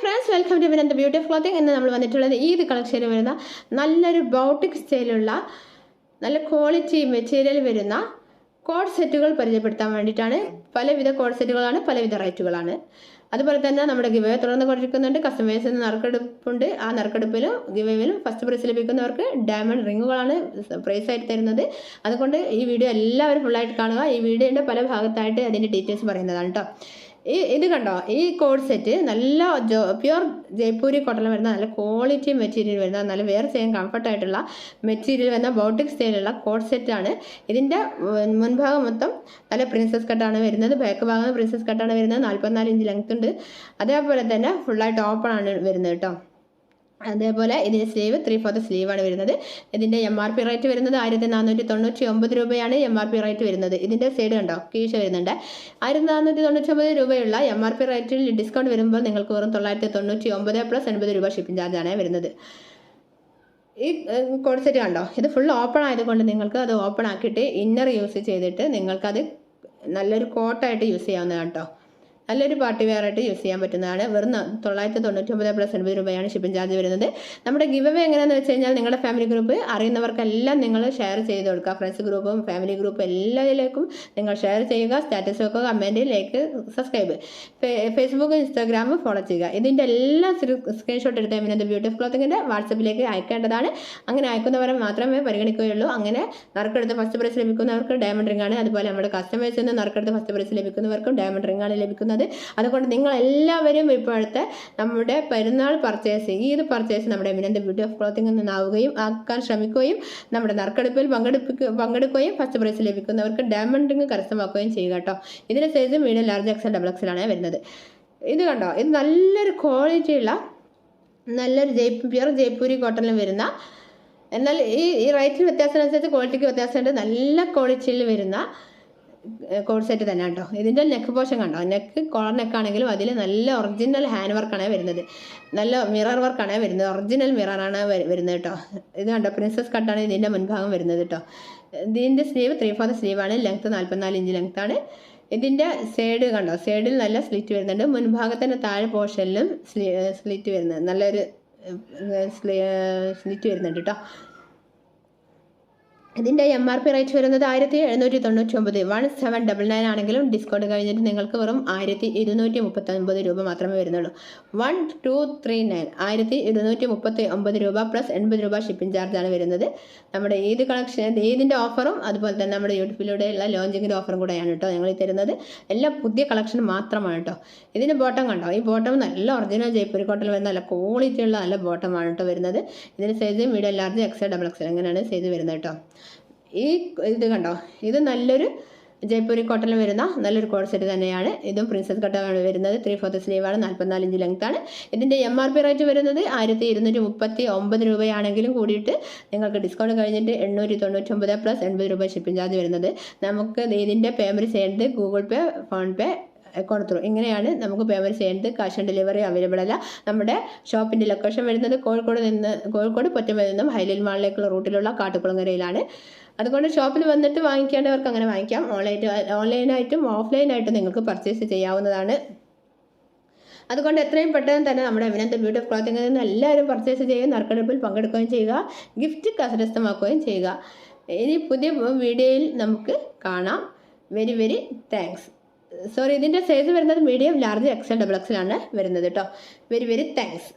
Friends welcome to Vinanth beauty clothing എന്ന് നമ്മൾ വന്നിട്ടുള്ളത് ഈ കളക്ഷനിൽ വരുന്ന നല്ലൊരു ബോട്ടിക് സ്റ്റൈലുള്ള നല്ല ക്വാളിറ്റി മെറ്റീരിയൽ വരുന്ന കോഡ് സെറ്റുകൾ പരിചയപ്പെടുത്താൻ വേണ്ടിയിട്ടാണ്. പലവിധ കോഡ് സെറ്റുകളാണ് പലവിധ റേറ്റുകളാണ് അതുപോലെ തന്നെ നമ്മുടെ ഗിവേ തുടർന്ന് കൊണ്ടിരിക്കുന്നുണ്ട്. നിന്ന് നറുക്കെടുപ്പുണ്ട്. ആ നറുക്കെടുപ്പിലും ഗിവേയിലും ഫസ്റ്റ് പ്രൈസ് ലഭിക്കുന്നവർക്ക് ഡയമണ്ട് റിങ്ങുകളാണ് പ്രൈസ് ആയിട്ട് തരുന്നത്. അതുകൊണ്ട് ഈ വീഡിയോ എല്ലാവരും ഫുള്ളായിട്ട് കാണുക. ഈ വീഡിയോയുടെ പല ഭാഗത്തായിട്ട് അതിന്റെ ഡീറ്റെയിൽസ് പറയുന്നതാണ് കേട്ടോ ഈ ഇത് കണ്ടോ? ഈ കോഡ് സെറ്റ് നല്ല ജോ പ്യുവർ ജയ്പൂരി കോട്ടൺ വരുന്ന നല്ല ക്വാളിറ്റി മെറ്റീരിയൽ വരുന്ന നല്ല വേറെ ചെയ്യാൻ കംഫർട്ടായിട്ടുള്ള മെറ്റീരിയൽ വരുന്ന ബോട്ടിക് സ്റ്റൈലുള്ള കോഡ് സെറ്റാണ് ഇതിന്റെ മുൻഭാഗം മൊത്തം നല്ല പ്രിൻസസ് കട്ടാണ് വരുന്നത്. ബാക്ക് ഭാഗം പ്രിൻസസ് കട്ടാണ് വരുന്നത്. നാൽപ്പത്തിനാല് ഇഞ്ച് ലെങ്ത് ഉണ്ട്. അതേപോലെ തന്നെ ഫുള്ളായിട്ട് ഓപ്പൺ ആണ് വരുന്നത് കേട്ടോ. അതേപോലെ ഇതിന്റെ സ്ലീവ് ത്രീ ഫോർത്ത് സ്ലീവാണ് വരുന്നത്. ഇതിന്റെ എം ആർ പി റേറ്റ് വരുന്നത് ആയിരത്തി നാനൂറ്റി തൊണ്ണൂറ്റി ഒമ്പത് രൂപയാണ് എം ആർ പി റേറ്റ് വരുന്നത്. ഇതിന്റെ സൈഡ് കണ്ടോ? കീശ വരുന്നുണ്ട്. ആയിരത്തി നാനൂറ്റി തൊണ്ണൂറ്റി ഒമ്പത് രൂപയുള്ള എം ആർ പി റേറ്റിൽ ഡിസ്കൗണ്ട് വരുമ്പോൾ നിങ്ങൾക്ക് വെറും തൊള്ളായിരത്തി തൊണ്ണൂറ്റി ഒമ്പത് പ്ലസ് എൺപത് രൂപ ഷിപ്പിംഗ് ചാർജാണ് വരുന്നത്. ഈ കോഡ് സെറ്റ് കണ്ടോ? ഇത് ഫുൾ ഓപ്പൺ ആയതുകൊണ്ട് നിങ്ങൾക്ക് അത് ഓപ്പൺ ആക്കിയിട്ട് ഇന്നർ യൂസ് ചെയ്തിട്ട് നിങ്ങൾക്കത് നല്ലൊരു കോട്ടായിട്ട് യൂസ് ചെയ്യാവുന്നതാണ് കേട്ടോ. നല്ലൊരു പാർട്ടി വെയർ ആയിട്ട് യൂസ് ചെയ്യാൻ പറ്റുന്നതാണ്. വെറും തൊള്ളായിരത്തി തൊണ്ണൂറ്റി ഒമ്പത് പ്ലസ് എൺപത് രൂപയാണ് ഷിപ്പിംഗ് ചാർജ് വരുന്നത്. നമ്മുടെ ഗിവ് അവേ എങ്ങനെയാണെന്ന് വെച്ച് കഴിഞ്ഞാൽ നിങ്ങളുടെ ഫാമിലി ഗ്രൂപ്പ് അറിയുന്നവർക്കെല്ലാം നിങ്ങൾ ഷെയർ ചെയ്ത് കൊടുക്കുക. ഫ്രണ്ട്സ് ഗ്രൂപ്പും ഫാമിലി ഗ്രൂപ്പും എല്ലാത്തിലേക്കും നിങ്ങൾ ഷെയർ ചെയ്യുക. സ്റ്റാറ്റസ് വെക്കുക comment like subscribe Facebook Instagram follow ചെയ്യുക. ഇതിന്റെ എല്ലാ സ്ക്രീൻഷോട്ട് എടുത്ത് ഇതിന്റെ ബ്യൂട്ടി ക്ലോത്തിങ്ങിന്റെ വാട്സപ്പിലേക്ക് അയക്കേണ്ടതാണ്. അങ്ങനെ അയക്കുന്നവരെ മാത്രമേ പരിഗണിക്കുകയുള്ളൂ. അങ്ങനെ നറുക്കെടുത്ത് ഫസ്റ്റ് പ്രൈസ് ലഭിക്കുന്നവർക്ക് ഡയമണ്ട് റിംഗ് ആണ്. അതുപോലെ നമ്മുടെ കസ്റ്റമേഴ്സ് നിന്ന് നറുക്കെടുത്ത് ഫസ്റ്റ് പ്രൈസ് ലഭിക്കുന്നവർക്കും ഡയമണ്ട് റിംഗ് ആണ് ലഭിക്കുന്നത്. അതുകൊണ്ട് നിങ്ങൾ എല്ലാവരും ഇപ്പോഴത്തെ നമ്മുടെ പെരുന്നാൾ പർച്ചേസ് ഈദ് പർച്ചേസ് നമ്മുടെ എമിനന്റെ ബ്യൂട്ടി ഓഫ് ക്ലോത്തിങ്ങിൽ നിന്നാവുകയും ആക്കാൻ ശ്രമിക്കുകയും നമ്മുടെ നറുക്കെടുപ്പിൽ പങ്കെടുപ്പിക്കുക പങ്കെടുക്കുകയും ഫസ്റ്റ് പ്രൈസ് ലഭിക്കുന്നവർക്ക് ഡയമണ്ടിങ് കരസ്ഥമാക്കുകയും ചെയ്യുക കേട്ടോ ഇതിന്റെ size medium large XL double ആണ് വരുന്നത്. ഇത് കണ്ടോ? ഇത് നല്ലൊരു ക്വാളിറ്റിയുള്ള നല്ലൊരു ജയ്പൂർ പ്യുർ ജയ്പൂരി കോട്ടണിൽ വരുന്ന എന്നാൽ ഈ ഈ റേറ്റിന് അനുസരിച്ച് ക്വാളിറ്റിക്ക് വ്യത്യാസമുണ്ട്. നല്ല ക്വാളിറ്റിയിൽ വരുന്ന കോഡ് സെറ്റ് തന്നെ കേട്ടോ. ഇതിന്റെ നെക്ക് പോഷൻ കണ്ടോ? നെക്ക് കോളർ നെക്കാണെങ്കിലും അതിൽ നല്ല ഒറിജിനൽ ഹാൻഡ് വർക്കാണ് വരുന്നത്. നല്ല മിറർ വർക്കാണ് വരുന്നത്. ഒറിജിനൽ മിററാണ് വരുന്നത് കേട്ടോ. ഇത് കണ്ടോ? പ്രിൻസസ് കട്ടാണ് ഇതിന്റെ മുൻഭാഗം വരുന്നത് കേട്ടോ. ഇതിന്റെ സ്ലീവ് ത്രീ ഫോർത്ത് സ്ലീവാണ് ലെങ്ത്ത് നാൽപ്പത്തിനാല് ഇഞ്ച് ലെങ്ത്താണ് ഇതിന്റെ സൈഡ് കണ്ടോ? സൈഡിൽ നല്ല സ്ലിറ്റ് വരുന്നുണ്ട്. മുൻഭാഗത്തിന്റെ താഴെ പോർഷനിലും സ്ലിറ്റ് വരുന്നത്. നല്ലൊരു സ്ലിറ്റ് വരുന്നുണ്ട് കേട്ടോ. ഇതിന്റെ എം ആർ പി റേറ്റ് വരുന്നത് ആയിരത്തി എഴുന്നൂറ്റി തൊണ്ണൂറ്റി ഒമ്പത് വൺ സെവൻ ഡബിൾ നയൻ ആണെങ്കിലും ഡിസ്കൗണ്ട് കഴിഞ്ഞിട്ട് നിങ്ങൾക്ക് വെറും ആയിരത്തി ഇരുന്നൂറ്റി മുപ്പത്തി ഒമ്പത് രൂപ മാത്രമേ വരുന്നുള്ളൂ. വൺ ടു ത്രീ നയൻ ആയിരത്തി ഇരുന്നൂറ്റി മുപ്പത്തി ഒമ്പത് രൂപ പ്ലസ് എൺപത് രൂപ ഷിപ്പിംഗ് ചാർജാണ് വരുന്നത്. നമ്മുടെ ഏത് കളക്ഷൻ ഏതിന്റെ ഓഫറും അതുപോലെ തന്നെ നമ്മുടെ യൂട്യൂബിലൂടെയുള്ള ലോഞ്ചിങ്ങിന്റെ ഓഫറും കൂടെയാണ് കേട്ടോ ഞങ്ങൾ തരുന്നത്. എല്ലാം പുതിയ കളക്ഷൻ മാത്രമാണ് കേട്ടോ. ഇതിന്റെ ബോട്ടം കണ്ടോ? ഈ ബോട്ടം നല്ല ഒറിജിനൽ ജയ്പൂരി കോട്ടൽ വരുന്ന നല്ല ക്വാളിറ്റിയുള്ള നല്ല ബോട്ടമാണ് കേട്ടോ വരുന്നത്. ഇതിന്റെ size medium large X double X അങ്ങനെയാണ് സൈസ് വരുന്നത് കേട്ടോ. ഈ ഇത് കണ്ടോ? ഇത് നല്ലൊരു ജയ്പൂരി കോട്ടണിൽ വരുന്ന നല്ലൊരു കോഡ് സെറ്റ് തന്നെയാണ്. ഇതും പ്രിൻസസ് കട്ടാണ് വരുന്നത്. ത്രീ ഫോർത്ത് സ്ലീവാണ് നാൽപ്പത്തിനാല് ഇഞ്ച് ആണ്. ഇതിന്റെ എം ആർ പി റേറ്റ് വരുന്നത് ആയിരത്തി ഇരുന്നൂറ്റി മുപ്പത്തി ഒമ്പത് രൂപയാണെങ്കിലും കൂടിയിട്ട് നിങ്ങൾക്ക് ഡിസ്കൗണ്ട് കഴിഞ്ഞിട്ട് എണ്ണൂറ്റി തൊണ്ണൂറ്റൊമ്പത് പ്ലസ് എൺപത് രൂപ ഷിപ്പിംഗ് ചാർജ് വരുന്നത്. നമുക്ക് ഇതിന്റെ പേയ്മെന്റ് ചെയ്യേണ്ടത് Google Pay PhonePe account through ഇങ്ങനെയാണ് നമുക്ക് പേയ്മെന്റ് ചെയ്യേണ്ടത്. ക്യാഷ് ഓൺ ഡെലിവറി അവൈലബിൾ അല്ല. നമ്മുടെ ഷോപ്പിന്റെ ലൊക്കേഷൻ വരുന്നത് കോഴിക്കോട് നിന്ന് കോഴിക്കോട് പൊറ്റമയിൽ നിന്നും ഹൈലൈൻ മാളിലേക്കുള്ള റൂട്ടിലുള്ള കാട്ടുകുളങ്ങരയിലാണ് അതുകൊണ്ട് ഷോപ്പിൽ വന്നിട്ട് വാങ്ങിക്കേണ്ടവർക്ക് അങ്ങനെ വാങ്ങിക്കാം. ഓൺലൈൻ ഓൺലൈനായിട്ടും ഓഫ്ലൈനായിട്ടും നിങ്ങൾക്ക് പർച്ചേസ് ചെയ്യാവുന്നതാണ്. അതുകൊണ്ട് എത്രയും പെട്ടെന്ന് തന്നെ നമ്മുടെ അഭിനന്ദ ബ്യൂട്ടി ഓഫ് ക്ലോത്തിങ്ങിൽ നിന്ന് എല്ലാവരും പർച്ചേസ് ചെയ്യുകയും നറുക്കെടുപ്പിൽ പങ്കെടുക്കുകയും ചെയ്യുക. ഗിഫ്റ്റ് കരസ്ഥമാക്കുകയും ചെയ്യുക. ഇനി പുതിയ വീഡിയോയിൽ നമുക്ക് കാണാം. Very very thanks. സോറി ഇതിന്റെ സൈസ് വരുന്നത് medium large XL double XL ആണ് വരുന്നത് കേട്ടോ. Very very thanks.